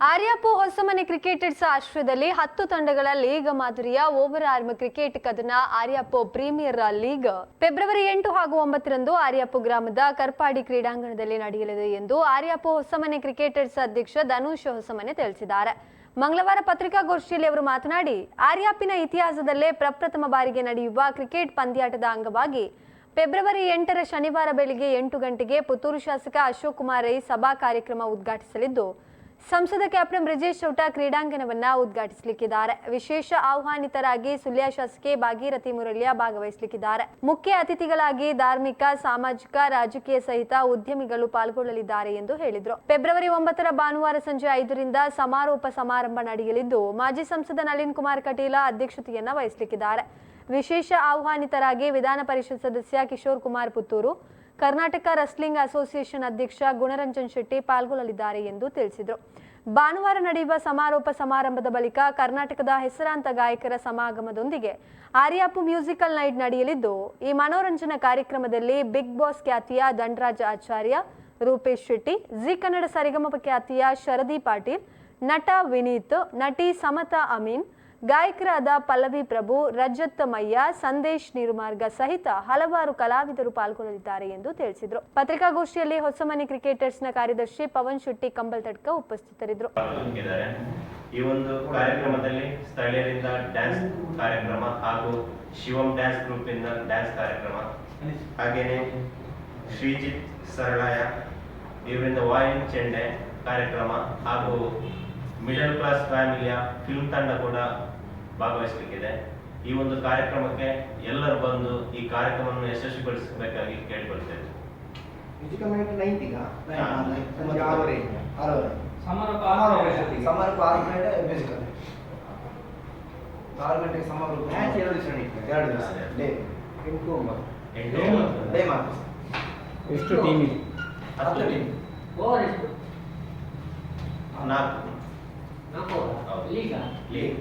Aryapu Hosamane cricketers ಆಶ್ರಯದಲ್ಲಿ ಹತ್ತು ತಂಡಗಳ ಲೀಗ್ ಮಾದರಿಯ ಓವರ್ ಆರ್ಮ್ ಕ್ರಿಕೆಟ್ ಕದನ ಆರ್ಯಾಪು ಪ್ರೀಮಿಯರ್ ಲೀಗ್. ಫೆಬ್ರವರಿ ಎಂಟು ಹಾಗೂ ಒಂಬತ್ತರಂದು ಆರ್ಯಾಪು ಗ್ರಾಮದ ಕರ್ಪಾಡಿ ಕ್ರೀಡಾಂಗಣದಲ್ಲಿ ನಡೆಯಲಿದೆ ಎಂದು ಆರ್ಯಾಪು ಹೊಸಮನೆ ಕ್ರಿಕೆಟರ್ಸ್ ಅಧ್ಯಕ್ಷ ಧನುಷ್ ಹೊಸಮನೆ ತಿಳಿಸಿದ್ದಾರೆ. ಮಂಗಳವಾರ ಪತ್ರಿಕಾಗೋಷ್ಠಿಯಲ್ಲಿ ಅವರು ಮಾತನಾಡಿ, ಆರ್ಯಾಪಿನ ಇತಿಹಾಸದಲ್ಲೇ ಪ್ರಪ್ರಥಮ ಬಾರಿಗೆ ನಡೆಯುವ ಕ್ರಿಕೆಟ್ ಪಂದ್ಯಾಟದ ಅಂಗವಾಗಿ ಫೆಬ್ರವರಿ ಎಂಟರ ಶನಿವಾರ ಬೆಳಿಗ್ಗೆ ಎಂಟು ಗಂಟೆಗೆ ಪುತ್ತೂರು ಶಾಸಕ ಅಶೋಕ್ ಕುಮಾರ್ ರೈ ಸಭಾ ಕಾರ್ಯಕ್ರಮ ಉದ್ಘಾಟಿಸಲಿದ್ದು ಸಂಸದ ಕ್ಯಾಪ್ಟನ್ ಬ್ರಿಜೇಶ್ ಚೌಟ ಕ್ರೀಡಾಂಗಣವನ್ನ ಉದ್ಘಾಟಿಸಲಿಕ್ಕಿದ್ದಾರೆ. ವಿಶೇಷ ಆಹ್ವಾನಿತರಾಗಿ ಸುಳ್ಯ ಶಾಸಕಿ ಭಾಗೀರಥಿ ಮುರಳಿಯ ಭಾಗವಹಿಸಲಿಕ್ಕಿದ್ದಾರೆ. ಮುಖ್ಯ ಅತಿಥಿಗಳಾಗಿ ಧಾರ್ಮಿಕ, ಸಾಮಾಜಿಕ, ರಾಜಕೀಯ ಸಹಿತ ಉದ್ಯಮಿಗಳು ಪಾಲ್ಗೊಳ್ಳಲಿದ್ದಾರೆ ಎಂದು ಹೇಳಿದರು. ಫೆಬ್ರವರಿ ಒಂಬತ್ತರ ಭಾನುವಾರ ಸಂಜೆ ಐದರಿಂದ ಸಮಾರೋಪ ಸಮಾರಂಭ ನಡೆಯಲಿದ್ದು, ಮಾಜಿ ಸಂಸದ ನಳಿನ್ ಕುಮಾರ್ ಕಟೀಲ ಅಧ್ಯಕ್ಷತೆಯನ್ನ ವಹಿಸಲಿಕ್ಕಿದ್ದಾರೆ. ವಿಶೇಷ ಆಹ್ವಾನಿತರಾಗಿ ವಿಧಾನ ಪರಿಷತ್ ಸದಸ್ಯ ಕಿಶೋರ್ ಕುಮಾರ್ ಪುತ್ತೂರು ಕರ್ನಾಟಕ ರಸ್ಲಿಂಗ್ ಅಸೋಸಿಯೇಷನ್ ಅಧ್ಯಕ್ಷ ಗುಣರಂಜನ್ ಶೆಟ್ಟಿ ಪಾಲ್ಗೊಳ್ಳಲಿದ್ದಾರೆ ಎಂದು ತಿಳಿಸಿದರು. ಭಾನುವಾರ ನಡೆಯುವ ಸಮಾರೋಪ ಸಮಾರಂಭದ ಬಳಿಕ ಕರ್ನಾಟಕದ ಹೆಸರಾಂತ ಗಾಯಕರ ಸಮಾಗಮದೊಂದಿಗೆ ಆರ್ಯಾಪು ಮ್ಯೂಸಿಕಲ್ ನೈಟ್ ನಡೆಯಲಿದ್ದು, ಈ ಮನೋರಂಜನಾ ಕಾರ್ಯಕ್ರಮದಲ್ಲಿ ಬಿಗ್ ಬಾಸ್ ಖ್ಯಾತಿಯ ದಂಡರಾಜ ಆಚಾರ್ಯ, ರೂಪೇಶ್ ಶೆಟ್ಟಿ, ಜಿ ಕನ್ನಡ ಸರಿಗಮಪ ಖ್ಯಾತಿಯ ಶರದಿ ಪಾಟೀಲ್, ನಟ ವಿನೀತ್, ನಟಿ ಸಮತಾ ಅಮೀನ್ ಗಾಯಕರಾದ ಪಲ್ಲವಿ ಪ್ರಭು, ರಜತ್ ಮಯ್ಯ ಸಂದೇಶ್ ನಿರ್ಮಾರ್ಗ ಸಹಿತ ಹಲವಾರು ಕಲಾವಿದರು ಪಾಲ್ಗೊಳ್ಳಲಿದ್ದಾರೆ ಎಂದು ತಿಳಿಸಿದರು. ಪತ್ರಿಕಾಗೋಷ್ಠಿಯಲ್ಲಿ ಹೊಸಮನೆ ಕ್ರಿಕೆಟರ್ಸ್ನ ಕಾರ್ಯದರ್ಶಿ ಪವನ್ ಶೆಟ್ಟಿ, ಕಂಬಲ್ ತಡ್ಕ ಉಪಸ್ಥಿತರಿದ್ದರು. ಈ ಒಂದು ಕಾರ್ಯಕ್ರಮದಲ್ಲಿ ಸ್ಥಳೀಯರಿಂದ ಡ್ಯಾನ್ಸ್ ಕಾರ್ಯಕ್ರಮ ಹಾಗೂ ಶಿವಂ ಡ್ಯಾನ್ಸ್ ಗ್ರೂಪ್ ಇಂದ ಡ್ಯಾನ್ಸ್ ಕಾರ್ಯಕ್ರಮ. ಹಾಗೇನೆ ಶ್ರೀಜಿತ್ ಸರಳಾಯ ಇವರಿಂದ ವಾಯಿನ್ ಚೆಂಡೆ ಕಾರ್ಯಕ್ರಮ ಹಾಗೂ ಮಿಡಲ್ ಕ್ಲಾಸ್ ಫ್ಯಾಮಿಲಿಯ ಫಿಲ್ಮ್ ತಂಡ ಕೂಡ ಭಾಗವಹಿಸಲಿಕ್ಕಿದೆ. ಈ ಒಂದು ಕಾರ್ಯಕ್ರಮಕ್ಕೆ ಎಲ್ಲರೂ ಬಂದು ಈ ಕಾರ್ಯಕ್ರಮವನ್ನು ಯಶಸ್ವಿಗೊಳಿಸಬೇಕಾಗಿ ಕೇಳಿಕೊಳ್ತೇವೆ. ಸಮಾರೋಪ ಆರು ಗಂಟೆ. ಮ್ಯೂಸಿಕಲ್ ಆರು ಗಂಟೆಗೆ ಸಮಾರೋಪ ಮ್ಯಾಚ್ ಎರಡು ದಿವಸ ನಡೀತದೆ. ಎರಡು ದಿವಸ. ಡೇ. ಎಂಟು ಒಂಬತ್ತು. ಎಂಟು ಡೇ ಮಾತ್ರ. ಎಷ್ಟು ಟೀಮ್ ಇದೆ? ಹತ್ತು ಟೀಮ್ ಓವರ್ ಎಷ್ಟು? ನಾಲ್ಕು. ನಾಲ್ಕು ಓವರ್ ಹೌದು. ಲೀಗ ಲೀಗ್